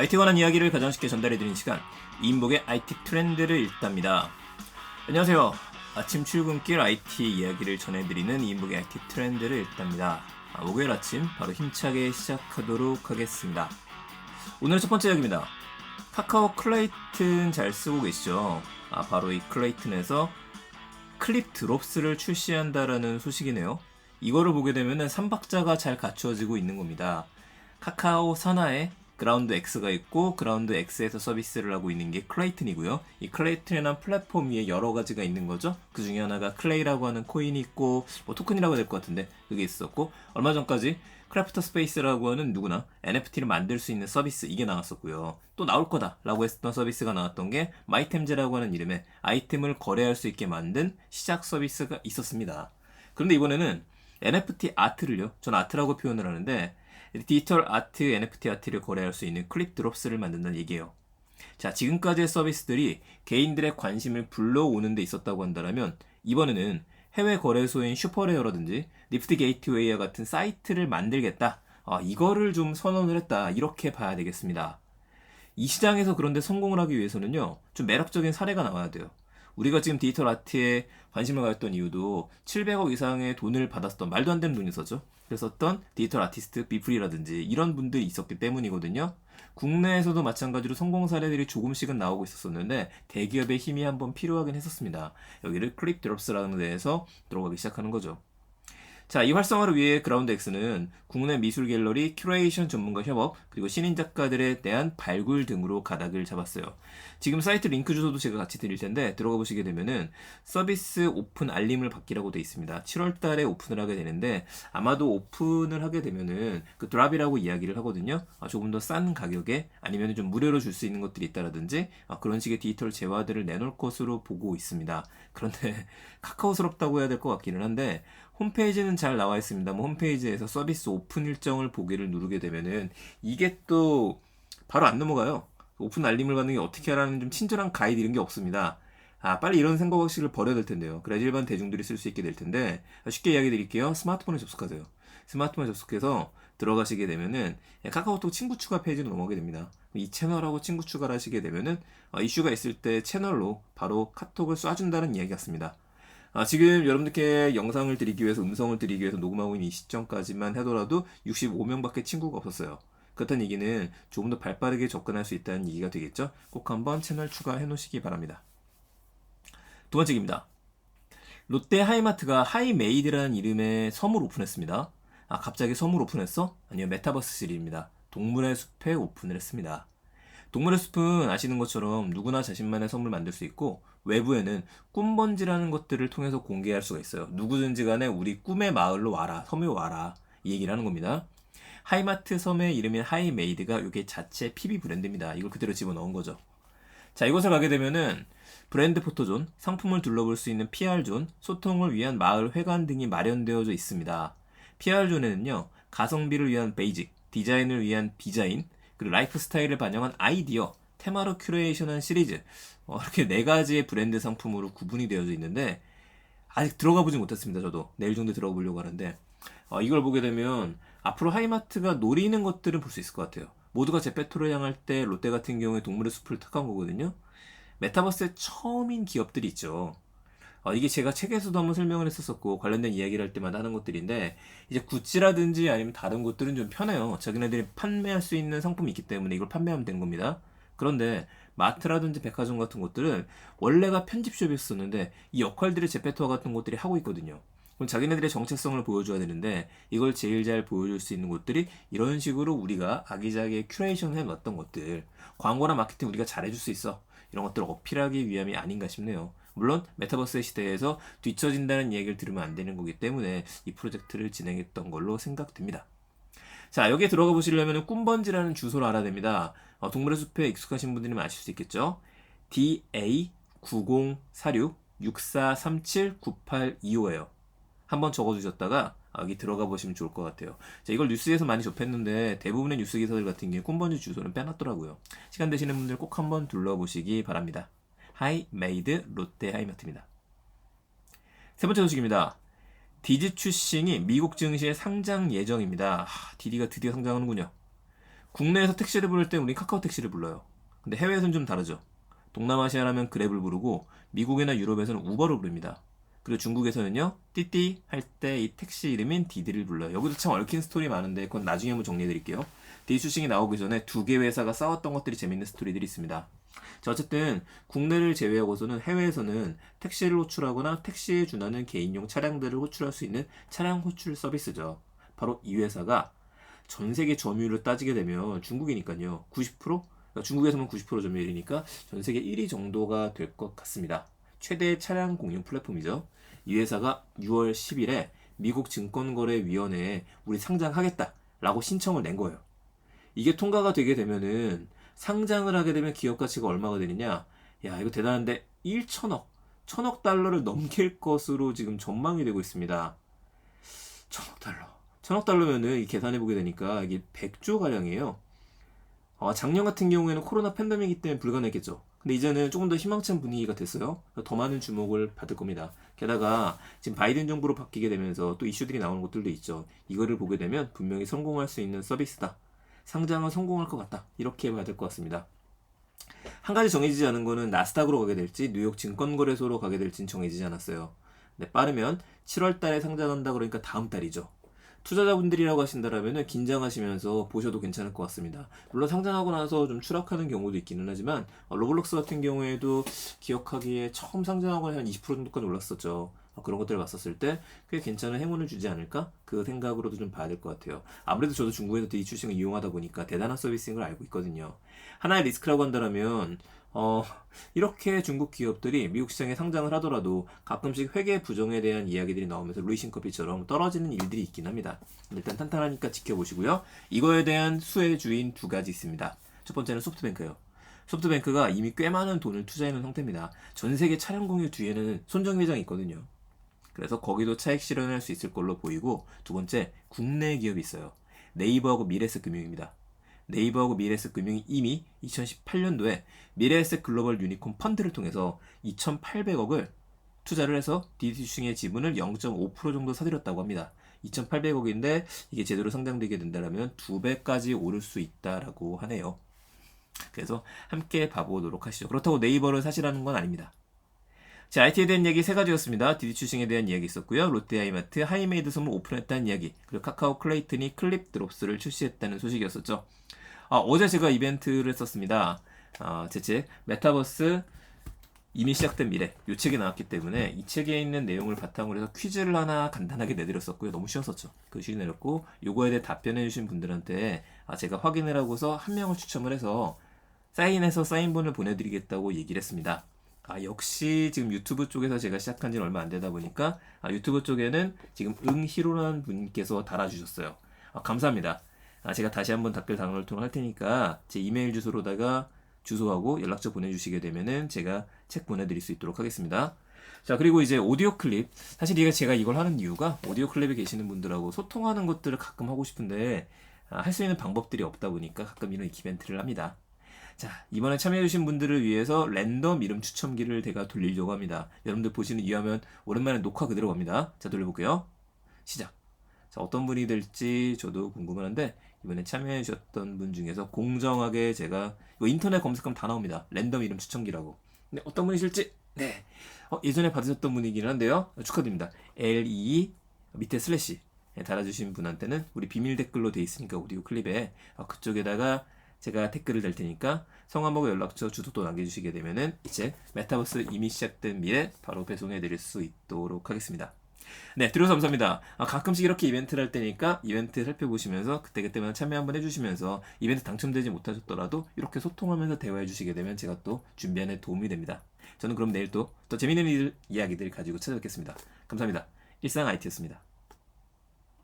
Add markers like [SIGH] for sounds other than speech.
IT 관한 이야기를 가장 쉽게 전달해드리는 시간 이인복의 IT 트렌드를 읽답니다. 안녕하세요. 아침 출근길 IT 이야기를 전해드리는 이인복의 IT 트렌드를 읽답니다. 아, 목요일 아침 바로 힘차게 시작하도록 하겠습니다. 오늘의 첫 번째 이야기입니다. 카카오 클레이튼 잘 쓰고 계시죠? 아, 바로 이 클레이튼에서 클립 드롭스를 출시한다라는 소식이네요. 이거를 보게 되면 3박자가 잘 갖추어지고 있는 겁니다. 카카오 산하에 그라운드 X가 있고 그라운드 X에서 서비스를 하고 있는 게 클레이튼이고요. 이 클레이튼이라는 플랫폼 위에 여러 가지가 있는 거죠. 그 중에 하나가 클레이라고 하는 코인이 있고 뭐 토큰이라고 될 것 같은데 그게 있었고 얼마 전까지 크래프터 스페이스라고 하는 누구나 NFT를 만들 수 있는 서비스 이게 나왔었고요. 또 나올 거다라고 했던 서비스가 나왔던 게 마이템즈라고 하는 이름의 아이템을 거래할 수 있게 만든 시작 서비스가 있었습니다. 그런데 이번에는 NFT 아트를요. 전 아트라고 표현을 하는데 디지털 아트, NFT 아트를 거래할 수 있는 클립 드롭스를 만든다는 얘기예요. 자, 지금까지의 서비스들이 개인들의 관심을 불러오는 데 있었다고 한다면 이번에는 해외 거래소인 슈퍼레어라든지 니프트 게이트웨이와 같은 사이트를 만들겠다. 아, 이거를 좀 선언을 했다. 이렇게 봐야 되겠습니다. 이 시장에서 그런데 성공을 하기 위해서는요, 좀 매력적인 사례가 나와야 돼요. 우리가 지금 디지털 아트에 관심을 가졌던 이유도 700억 이상의 돈을 받았던 말도 안 되는 돈이 있었죠. 그랬었던 디지털 아티스트 비프리라든지 이런 분들이 있었기 때문이거든요. 국내에서도 마찬가지로 성공 사례들이 조금씩은 나오고 있었었는데 대기업의 힘이 한번 필요하긴 했었습니다. 여기를 클립 드롭스라는 데에서 들어가기 시작하는 거죠. 자, 이 활성화를 위해 그라운드 X는 국내 미술 갤러리, 큐레이션 전문가 협업, 그리고 신인 작가들에 대한 발굴 등으로 가닥을 잡았어요. 지금 사이트 링크 주소도 제가 같이 드릴 텐데 들어가 보시게 되면은 서비스 오픈 알림을 받기라고 되어 있습니다. 7월 달에 오픈을 하게 되는데 아마도 오픈을 하게 되면은 그 드랍이라고 이야기를 하거든요. 아, 조금 더 싼 가격에 아니면 좀 무료로 줄 수 있는 것들이 있다라든지 아, 그런 식의 디지털 재화들을 내놓을 것으로 보고 있습니다. 그런데 [LAUGHS] 카카오스럽다고 해야 될 것 같기는 한데 홈페이지는 잘 나와 있습니다. 뭐 홈페이지에서 서비스 오픈 일정을 보기를 누르게 되면은 이게 또 바로 안 넘어가요. 오픈 알림을 받는 게 어떻게 하라는 좀 친절한 가이드 이런 게 없습니다. 아, 빨리 이런 생각 방식을 버려야 될 텐데요. 그래야 일반 대중들이 쓸 수 있게 될 텐데, 쉽게 이야기 드릴게요. 스마트폰에 접속하세요. 스마트폰에 접속해서 들어가시게 되면은 카카오톡 친구 추가 페이지로 넘어가게 됩니다. 이 채널하고 친구 추가를 하시게 되면은 어, 이슈가 있을 때 채널로 바로 카톡을 쏴준다는 이야기 같습니다. 아, 지금 여러분들께 영상을 드리기 위해서 음성을 드리기 위해서 녹음하고 있는 이 시점까지만 하더라도 65명밖에 친구가 없었어요. 그렇다는 얘기는 조금 더 발빠르게 접근할 수 있다는 얘기가 되겠죠? 꼭 한번 채널 추가해 놓으시기 바랍니다. 두 번째 입니다. 롯데 하이마트가 하이메이드라는 이름의 섬을 오픈했습니다. 아, 갑자기 섬을 오픈했어? 아니요, 메타버스 3입니다. 동물의 숲에 오픈을 했습니다. 동물의 숲은 아시는 것처럼 누구나 자신만의 섬을 만들 수 있고 외부에는 꿈번지라는 것들을 통해서 공개할 수가 있어요. 누구든지 간에 우리 꿈의 마을로 와라, 섬에 와라. 이 얘기를 하는 겁니다. 하이마트 섬의 이름인 하이메이드가 이게 자체 PB 브랜드입니다. 이걸 그대로 집어넣은 거죠. 자, 이곳을 가게 되면은 브랜드 포토존, 상품을 둘러볼 수 있는 PR존, 소통을 위한 마을 회관 등이 마련되어져 있습니다. PR존에는요, 가성비를 위한 베이직, 디자인을 위한 디자인, 그리고 라이프 스타일을 반영한 아이디어, 테마로 큐레이션한 시리즈 어, 이렇게 네 가지의 브랜드 상품으로 구분이 되어져 있는데 아직 들어가 보지 못했습니다. 저도 내일 정도 들어가 보려고 하는데 어, 이걸 보게 되면 앞으로 하이마트가 노리는 것들은 볼 수 있을 것 같아요. 모두가 제페토를 향할 때 롯데 같은 경우에 동물의 숲을 택한 거거든요. 메타버스의 처음인 기업들이 있죠. 어, 이게 제가 책에서도 한번 설명을 했었었고 관련된 이야기를 할 때마다 하는 것들인데 이제 구찌라든지 아니면 다른 것들은 좀 편해요. 자기네들이 판매할 수 있는 상품이 있기 때문에 이걸 판매하면 되는 겁니다. 그런데 마트라든지 백화점 같은 곳들은 원래가 편집숍이었었는데 이 역할들을 제페토와 같은 곳들이 하고 있거든요. 그럼 자기네들의 정체성을 보여줘야 되는데 이걸 제일 잘 보여줄 수 있는 곳들이 이런 식으로 우리가 아기자기의 큐레이션을 해놨던 것들 광고나 마케팅 우리가 잘해줄 수 있어 이런 것들을 어필하기 위함이 아닌가 싶네요. 물론 메타버스의 시대에서 뒤처진다는 얘기를 들으면 안 되는 거기 때문에 이 프로젝트를 진행했던 걸로 생각됩니다. 자, 여기에 들어가 보시려면 꿈번지라는 주소를 알아야 됩니다. 어, 동물의 숲에 익숙하신 분들이면 아실 수 있겠죠? DA9046-6437-9825예요. 한번 적어주셨다가 여기 들어가 보시면 좋을 것 같아요. 자, 이걸 뉴스에서 많이 접했는데 대부분의 뉴스 기사들 같은 경우 꿈번지 주소는 빼놨더라고요. 시간 되시는 분들 꼭 한번 둘러보시기 바랍니다. 하이메이드 롯데 하이마트입니다. 세 번째 소식입니다. 디지 출싱이 미국 증시에 상장 예정입니다. 하, 디디가 드디어 상장하는군요. 국내에서 택시를 부를 때 우리 카카오 택시를 불러요. 근데 해외에서는 좀 다르죠. 동남아시아라면 그랩을 부르고 미국이나 유럽에서는 우버를 부릅니다. 그리고 중국에서는요 띠띠 할 때 이 택시 이름인 디디를 불러요. 여기도 참 얽힌 스토리 많은데 그건 나중에 한번 정리해드릴게요. 디슈싱이 나오기 전에 두 개 회사가 싸웠던 것들이 재밌는 스토리들이 있습니다. 자 어쨌든 국내를 제외하고서는 해외에서는 택시를 호출하거나 택시에 준하는 개인용 차량들을 호출할 수 있는 차량 호출 서비스죠. 바로 이 회사가 전 세계 점유율을 따지게 되면 중국이니까요. 90%? 그러니까 중국에서만 90% 점유율이니까 전 세계 1위 정도가 될 것 같습니다. 최대 차량 공유 플랫폼이죠. 이 회사가 6월 10일에 미국 증권거래위원회에 우리 상장하겠다라고 신청을 낸 거예요. 이게 통과가 되게 되면은 상장을 하게 되면 기업 가치가 얼마가 되느냐? 야, 이거 대단한데 1천억, 천억 달러를 넘길 것으로 지금 전망이 되고 있습니다. 천억 달러. 천억 달러면은 이 계산해 보게 되니까 이게 100조 가량이에요. 아, 작년 같은 경우에는 코로나 팬데믹이기 때문에 불가능했겠죠. 근데 이제는 조금 더 희망찬 분위기가 됐어요. 더 많은 주목을 받을 겁니다. 게다가 지금 바이든 정부로 바뀌게 되면서 또 이슈들이 나오는 것들도 있죠. 이거를 보게 되면 분명히 성공할 수 있는 서비스다. 상장은 성공할 것 같다. 이렇게 봐야 될 것 같습니다. 한 가지 정해지지 않은 거는 나스닥으로 가게 될지 뉴욕 증권거래소로 가게 될지는 정해지지 않았어요. 네, 빠르면 7월 달에 상장한다 그러니까 다음 달이죠. 투자자분들이라고 하신다라면 긴장하시면서 보셔도 괜찮을 것 같습니다. 물론 상장하고 나서 좀 추락하는 경우도 있기는 하지만 어, 로블록스 같은 경우에도 기억하기에 처음 상장하고 한 20% 정도까지 올랐었죠. 어, 그런 것들을 봤었을 때 꽤 괜찮은 행운을 주지 않을까? 그 생각으로도 좀 봐야 될 것 같아요. 아무래도 저도 중국에서 이 출싱을 이용하다 보니까 대단한 서비스인 걸 알고 있거든요. 하나의 리스크라고 한다면 어, 이렇게 중국 기업들이 미국 시장에 상장을 하더라도 가끔씩 회계 부정에 대한 이야기들이 나오면서 루이신 커피처럼 떨어지는 일들이 있긴 합니다. 일단 탄탄하니까 지켜보시고요. 이거에 대한 수혜 주인 두 가지 있습니다. 첫 번째는 소프트뱅크예요. 소프트뱅크가 이미 꽤 많은 돈을 투자해놓은 상태입니다. 전 세계 차량 공유 뒤에는 손정 회장이 있거든요. 그래서 거기도 차익 실현할 수 있을 걸로 보이고 두 번째 국내 기업이 있어요. 네이버하고 미래에셋 금융입니다. 네이버하고 미래에셋 금융이 이미 2018년도에 미래에셋 글로벌 유니콘 펀드를 통해서 2,800억을 투자를 해서 디디슈싱의 지분을 0.5% 정도 사들였다고 합니다. 2,800억인데 이게 제대로 상장되게 된다면 두 배까지 오를 수 있다라고 하네요. 그래서 함께 봐보도록 하시죠. 그렇다고 네이버를 사시라는 건 아닙니다. 자, IT에 대한 얘기 세 가지였습니다. 디디추싱에 대한 이야기 있었고요. 롯데아이마트 하이메이드 선물 오픈했다는 이야기, 그리고 카카오 클레이튼이 클립 드롭스를 출시했다는 소식이었었죠. 아, 어제 제가 이벤트를 했었습니다. 아, 제 책, 메타버스 이미 시작된 미래 이 책이 나왔기 때문에 이 책에 있는 내용을 바탕으로 해서 퀴즈를 하나 간단하게 내드렸었고요. 너무 쉬웠었죠. 그 퀴즈 내렸고 요거에 대해 답변해 주신 분들한테 아, 제가 확인을 하고서 한 명을 추첨을 해서 사인해서 사인본을 보내드리겠다고 얘기를 했습니다. 아, 역시 지금 유튜브 쪽에서 제가 시작한 지는 얼마 안 되다 보니까 아, 유튜브 쪽에는 지금 응희로라는 분께서 달아주셨어요. 아, 감사합니다. 아, 제가 다시 한번 댓글 당을 통할 테니까 제 이메일 주소로다가 주소하고 연락처 보내주시게 되면은 제가 책 보내드릴 수 있도록 하겠습니다. 자, 그리고 이제 오디오 클립. 사실 이게 제가 이걸 하는 이유가 오디오 클립에 계시는 분들하고 소통하는 것들을 가끔 하고 싶은데 아, 할수 있는 방법들이 없다 보니까 가끔 이런 이벤트를 합니다. 자, 이번에 참여해주신 분들을 위해서 랜덤 이름 추첨기를 제가 돌리려고 합니다. 여러분들 보시는 이 화면 오랜만에 녹화 그대로 갑니다. 자, 돌려볼게요. 시작. 자, 어떤 분이 될지 저도 궁금한데 이번에 참여해 주셨던 분 중에서 공정하게 제가 인터넷 검색하면 다 나옵니다. 랜덤 이름 추첨기라고. 네, 어떤 분이실지 네. 어, 예전에 받으셨던 분이긴 한데요. 축하드립니다. L2 밑에 슬래시 네, 달아주신 분한테는 우리 비밀 댓글로 돼 있으니까 오디오 클립에 어, 그쪽에다가 제가 댓글을 달 테니까 성함하고 연락처 주소도 남겨주시게 되면은 이제 메타버스 이미 시작된 미래 바로 배송해 드릴 수 있도록 하겠습니다. 네, 들어서 감사합니다. 아, 가끔씩 이렇게 이벤트를 할 때니까 이벤트 살펴보시면서 그때그때만 참여 한번 해주시면서 이벤트 당첨되지 못하셨더라도 이렇게 소통하면서 대화해 주시게 되면 제가 또 준비하는 도움이 됩니다. 저는 그럼 내일 또 더 재밌는 일, 이야기들 가지고 찾아뵙겠습니다. 감사합니다. 일상 IT였습니다.